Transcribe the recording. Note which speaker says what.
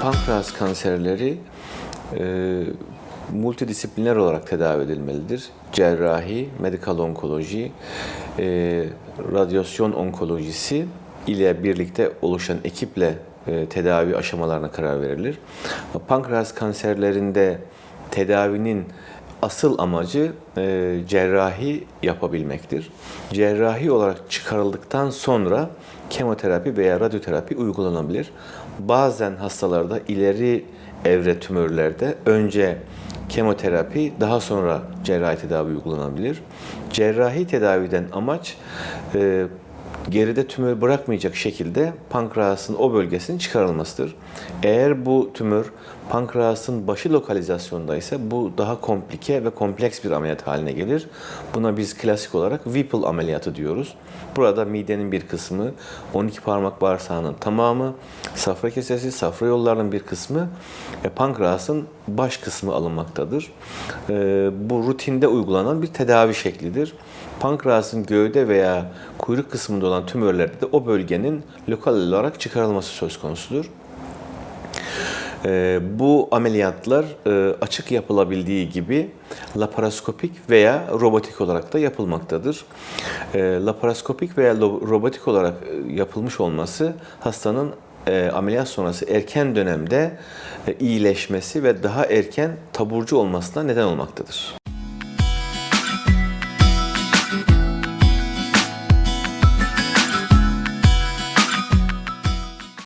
Speaker 1: pankreas kanserleri e, multidisipliner olarak tedavi edilmelidir. Cerrahi, medikal onkoloji, e, radyasyon onkolojisi ile birlikte oluşan ekiple e, tedavi aşamalarına karar verilir. Pankreas kanserlerinde tedavinin asıl amacı e, cerrahi yapabilmektir. Cerrahi olarak çıkarıldıktan sonra kemoterapi veya radyoterapi uygulanabilir. Bazen hastalarda ileri evre tümörlerde önce kemoterapi daha sonra cerrahi tedavi uygulanabilir. Cerrahi tedaviden amaç e, geride tümör bırakmayacak şekilde pankreasın o bölgesinin çıkarılmasıdır. Eğer bu tümör pankreasın başı lokalizasyonda ise bu daha komplike ve kompleks bir ameliyat haline gelir. Buna biz klasik olarak Whipple ameliyatı diyoruz. Burada midenin bir kısmı, 12 parmak bağırsağının tamamı, safra kesesi, safra yollarının bir kısmı ve pankreasın baş kısmı alınmaktadır. Ee, bu rutinde uygulanan bir tedavi şeklidir. Pankreasın gövde veya kuyruk kısmında olan tümörlerde de o bölgenin lokal olarak çıkarılması söz konusudur. Ee, bu ameliyatlar e, açık yapılabildiği gibi laparoskopik veya robotik olarak da yapılmaktadır. E, laparoskopik veya robotik olarak e, yapılmış olması hastanın e, ameliyat sonrası erken dönemde e, iyileşmesi ve daha erken taburcu olmasına neden olmaktadır.